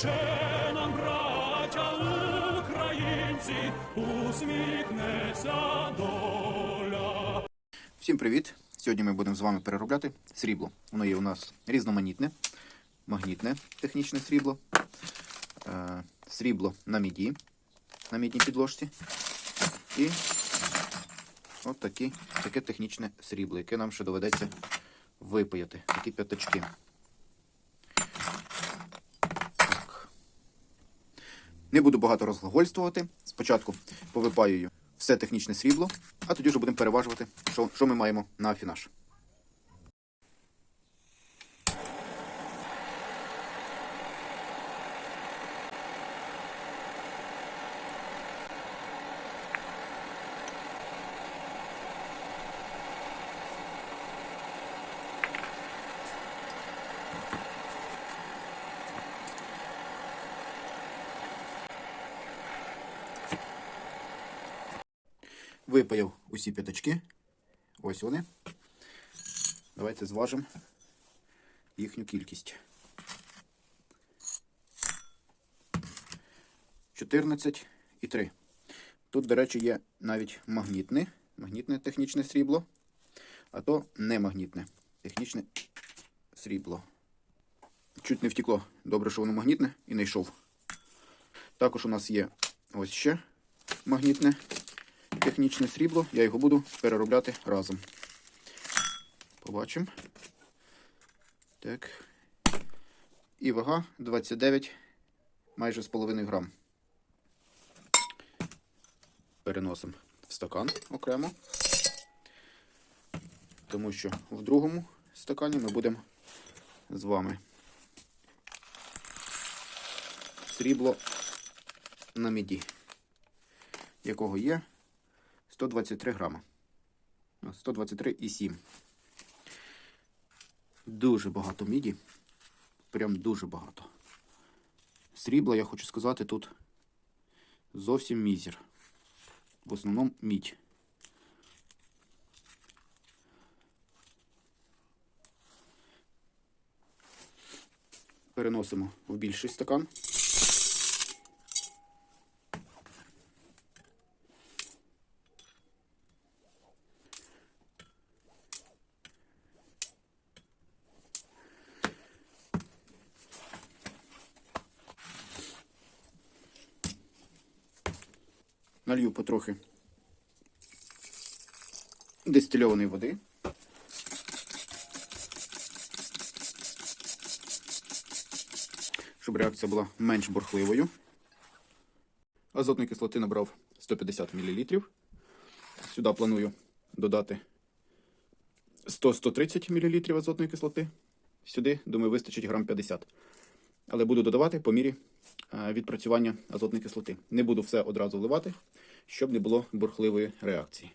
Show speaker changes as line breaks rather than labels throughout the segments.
ще нам, браття українці, усміхнеться доля.
Всім привіт! Сьогодні ми будемо з вами переробляти срібло. Воно є у нас різноманітне, магнітне технічне срібло, е, срібло на міді, на мідній підложці. І от такі, таке технічне срібло, яке нам ще доведеться випаяти. Такі п'ятачки. Не буду багато розглагольствувати. Спочатку повипаюю все технічне срібло, а тоді вже будемо переважувати, що, що ми маємо на афінаж. Випаяв усі п'ятачки. Ось вони. Давайте зважимо їхню кількість. 14 і 3. Тут, до речі, є навіть магнітне, магнітне технічне срібло, а то не магнітне технічне срібло. Чуть не втекло. Добре, що воно магнітне і не йшов. Також у нас є ось ще магнітне технічне срібло, я його буду переробляти разом. Побачимо. Так. І вага 29 майже з половиною грам. Переносимо в стакан окремо. Тому що в другому стакані ми будемо з вами срібло на міді, якого є 123 грама. 123,7. Дуже багато міді. Прям дуже багато. Срібла, я хочу сказати, тут зовсім мізер. В основному мідь. Переносимо в більший стакан. Налью потрохи дистильованої води. Щоб реакція була менш бурхливою. Азотної кислоти набрав 150 мл. Сюди планую додати 100-130 мл азотної кислоти. Сюди, думаю, вистачить грам 50. Але буду додавати по мірі відпрацювання азотної кислоти. Не буду все одразу вливати, щоб не було бурхливої реакції.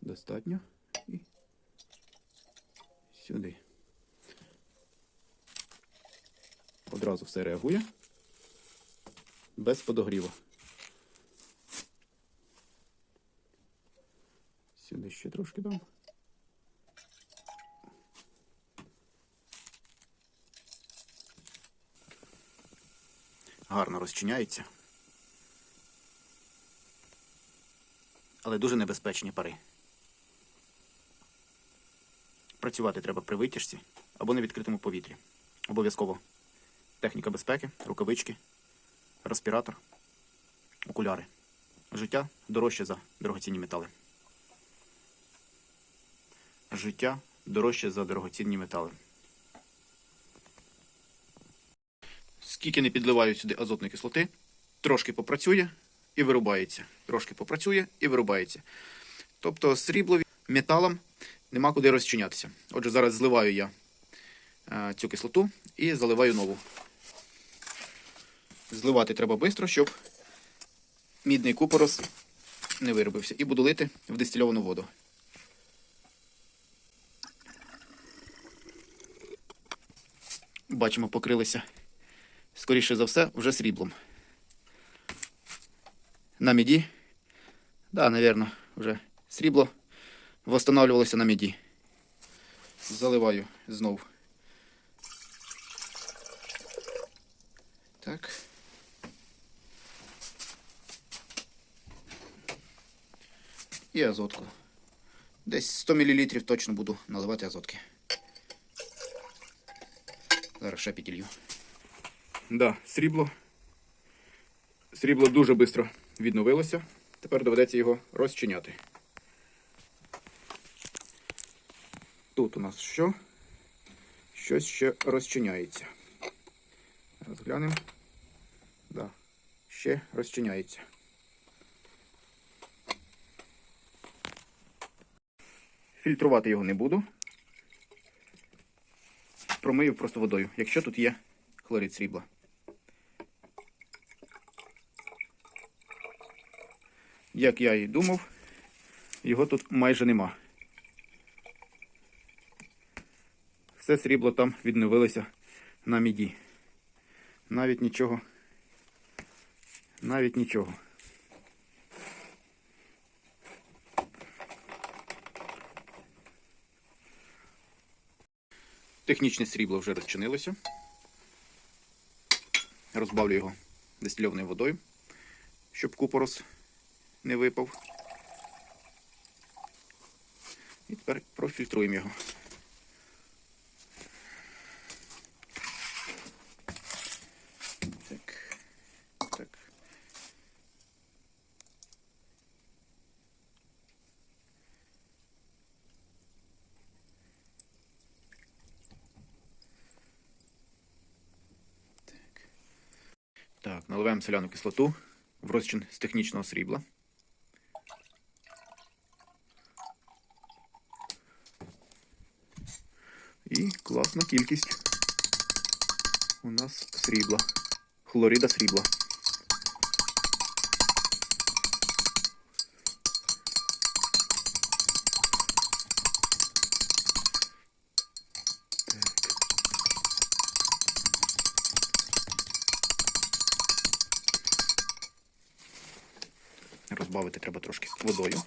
Достатньо. І сюди. Одразу все реагує. Без подогріву. Сюди ще трошки дам. Гарно розчиняється. Але дуже небезпечні пари. Працювати треба при витяжці або на відкритому повітрі. Обов'язково техніка безпеки, рукавички, респіратор, окуляри. Життя дорожче за дорогоцінні метали. Життя дорожче за дорогоцінні метали. Скільки не підливаю сюди азотної кислоти, трошки попрацює і вирубається. Трошки попрацює і вирубається. Тобто сріблові металом нема куди розчинятися. Отже, зараз зливаю я е, цю кислоту і заливаю нову. Зливати треба швидко, щоб мідний купорос не виробився. І буду лити в дистильовану воду. Бачимо, покрилися, скоріше за все, вже сріблом. На міді, да, напевно, вже срібло восстанавливалося на міді. Заливаю знов. Так. І азотку. Десь 100 мл точно буду наливати азотки. Зараз ще піділью. Да, срібло. Срібло дуже швидко відновилося. Тепер доведеться його розчиняти. Тут у нас що? Щось ще розчиняється. Розглянемо. Да, ще розчиняється. Фільтрувати його не буду. Промию просто водою, якщо тут є хлорид срібла. Як я і думав, його тут майже нема. Все срібло там відновилося на міді. Навіть нічого. Навіть нічого. Технічне срібло вже розчинилося. Розбавлю його дистильованою водою, щоб купорос не випав. І тепер профільтруємо його. Так. Так. Так. Наливаємо соляну кислоту в розчин з технічного срібла. І класна кількість у нас срібла. Хлорида срібла. Розбавити треба трошки водою.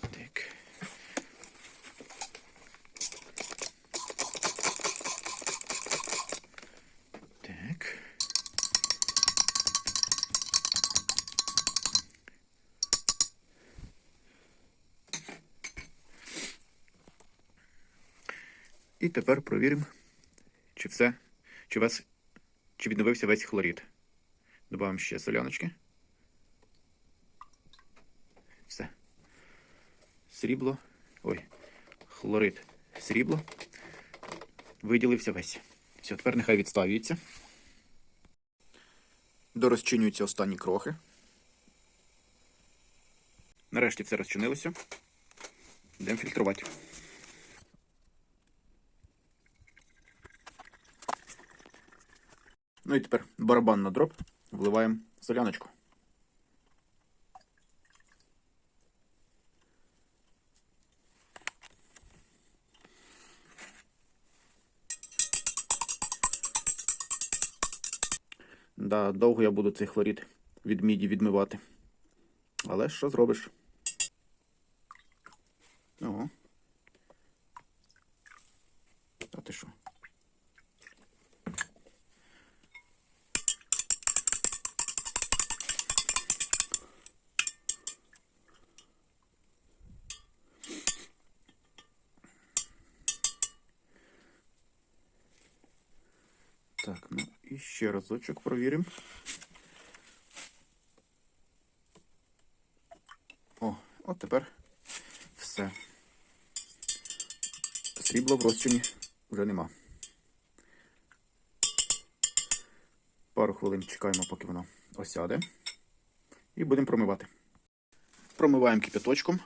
Так. Так. І тепер провіримо, чи все, чи, весь, чи відновився весь хлорид. Добавимо ще соляночки. Все. Срібло. Ой, хлорид срібло. Виділився весь. Все, тепер нехай відставюється. Дорозчинюються останні крохи. Нарешті все розчинилося. Йдемо фільтрувати. Ну і тепер барабан на дроб. Вливаємо соляночку. Да, довго я буду цей хлорид від міді відмивати. Але що зробиш? Так, ну і ще разочок провіримо. О, от тепер все. Срібла в розчині вже нема. Пару хвилин чекаємо, поки воно осяде. І будемо промивати. Промиваємо кипяточком.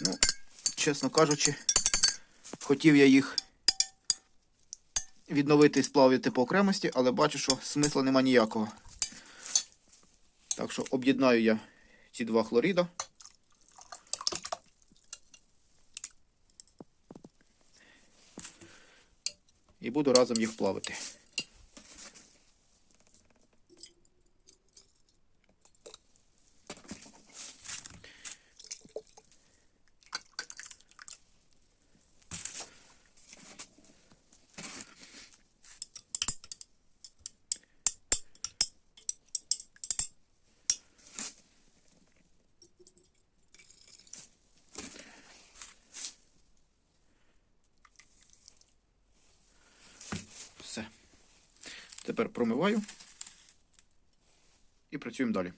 Ну, чесно кажучи, хотів я їх відновити і сплавити по окремості, але бачу, що смисла нема ніякого. Так що об'єднаю я ці два хлоріда. І буду разом їх плавити. Все. Тепер промиваю і працюємо далі.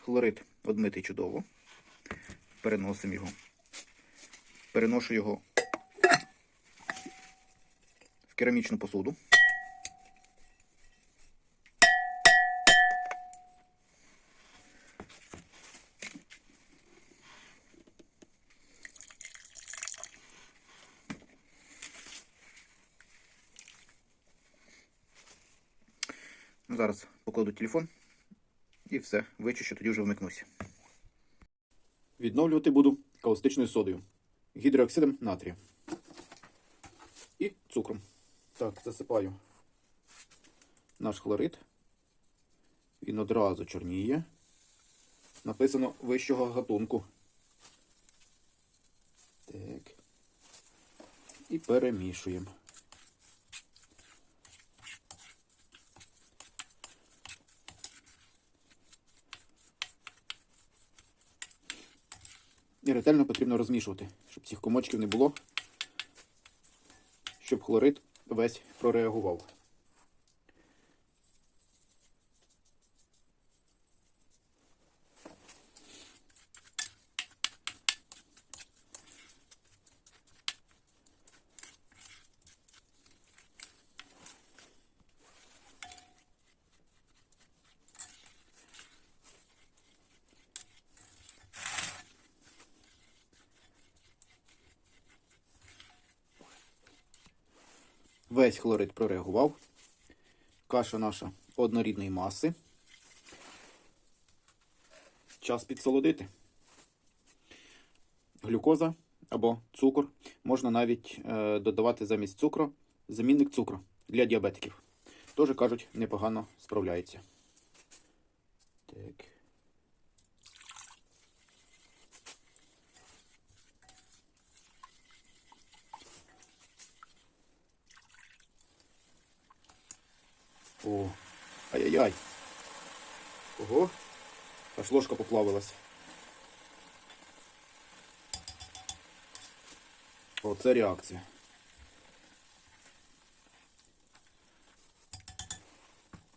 Хлорид одмитий чудово. Переносимо його. Переношу його в керамічну посуду. Зараз покладу телефон і все, вичищу, тоді вже вмикнуся. Відновлювати буду каустичною содою, гідрооксидом натрія і цукром. Так, засипаю наш хлорид. Він одразу чорніє. Написано вищого гатунку. Так. І перемішуємо. І ретельно потрібно розмішувати, щоб цих комочків не було, щоб хлорид весь прореагував. Весь хлорид прореагував. Каша наша однорідної маси. Час підсолодити. Глюкоза або цукор. Можна навіть е, додавати замість цукру замінник цукру для діабетиків. Теж кажуть, непогано справляється. Так. О, ай-яй-яй. Ого, аж ложка поплавилась. Оце реакція.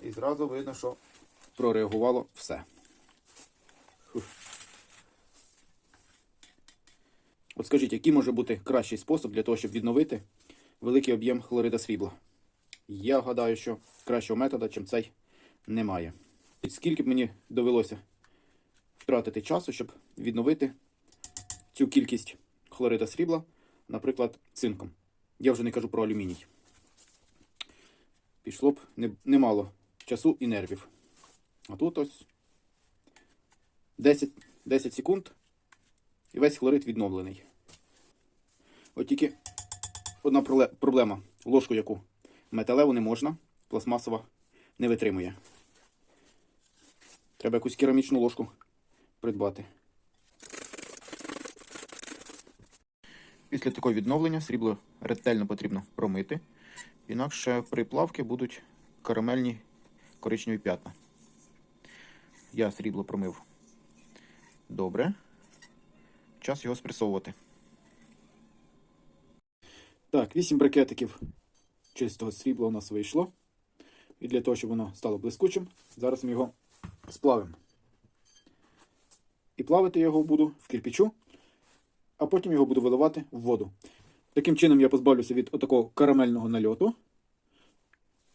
І зразу видно, що прореагувало все. От скажіть, який може бути кращий спосіб для того, щоб відновити великий об'єм хлорида срібла? Я гадаю, що кращого методу, чим цей, немає. І скільки б мені довелося втратити часу, щоб відновити цю кількість хлорида срібла, наприклад, цинком. Я вже не кажу про алюміній. Пішло б немало часу і нервів. А тут ось 10, 10 секунд і весь хлорид відновлений. От тільки одна проблема. Ложку яку металеву не можна, пластмасова не витримує. Треба якусь керамічну ложку придбати. Після такого відновлення срібло ретельно потрібно промити, інакше при плавці будуть карамельні коричневі п'ятна. Я срібло промив добре. Час його спресовувати. Так, 8 брикетиків чистого срібла у нас вийшло. І для того, щоб воно стало блискучим, зараз ми його сплавимо. І плавити його буду в кирпичу, а потім його буду виливати в воду. Таким чином я позбавлюся від отакого карамельного нальоту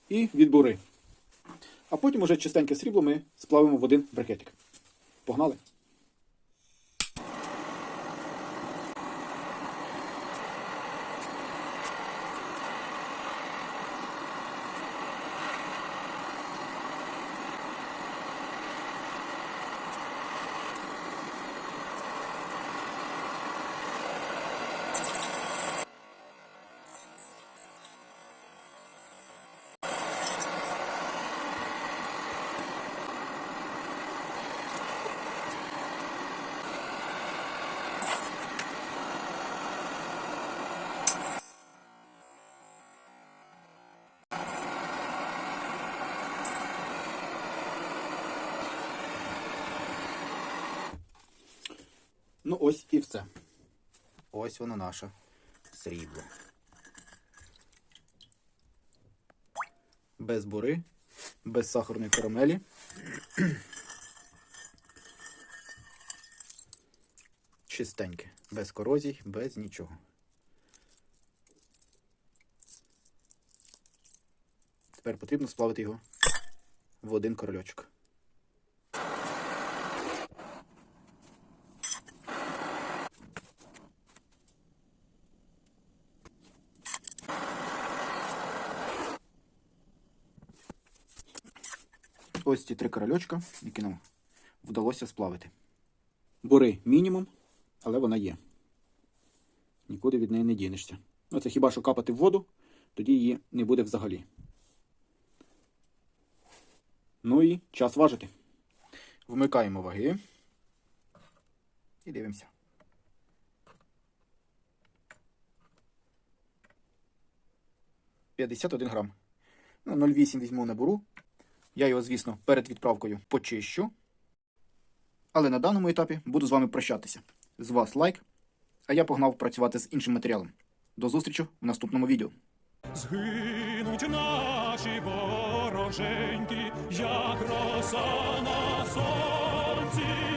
і від бури. А потім уже чистеньке срібло ми сплавимо в один брикетик. Погнали! Ну, ось і все. Ось воно наше срібло. Без бури, без сахарної карамелі. Чистеньке, без корозій, без нічого. Тепер потрібно сплавити його в один корольочок. Ось ці три корольочка, які нам вдалося сплавити. Бури мінімум, але вона є. Нікуди від неї не дінешся. Ну, це хіба що капати в воду, тоді її не буде взагалі. Ну і час важити. Вмикаємо ваги. І дивимося. П'ятдесят один грам. Ну, 0,8 візьму на буру. Я його, звісно, перед відправкою почищу. Але на даному етапі буду з вами прощатися. З вас лайк, а я погнав працювати з іншим матеріалом. До зустрічі в наступному відео.
Згинуть наші вороженьки, як роса на сонці.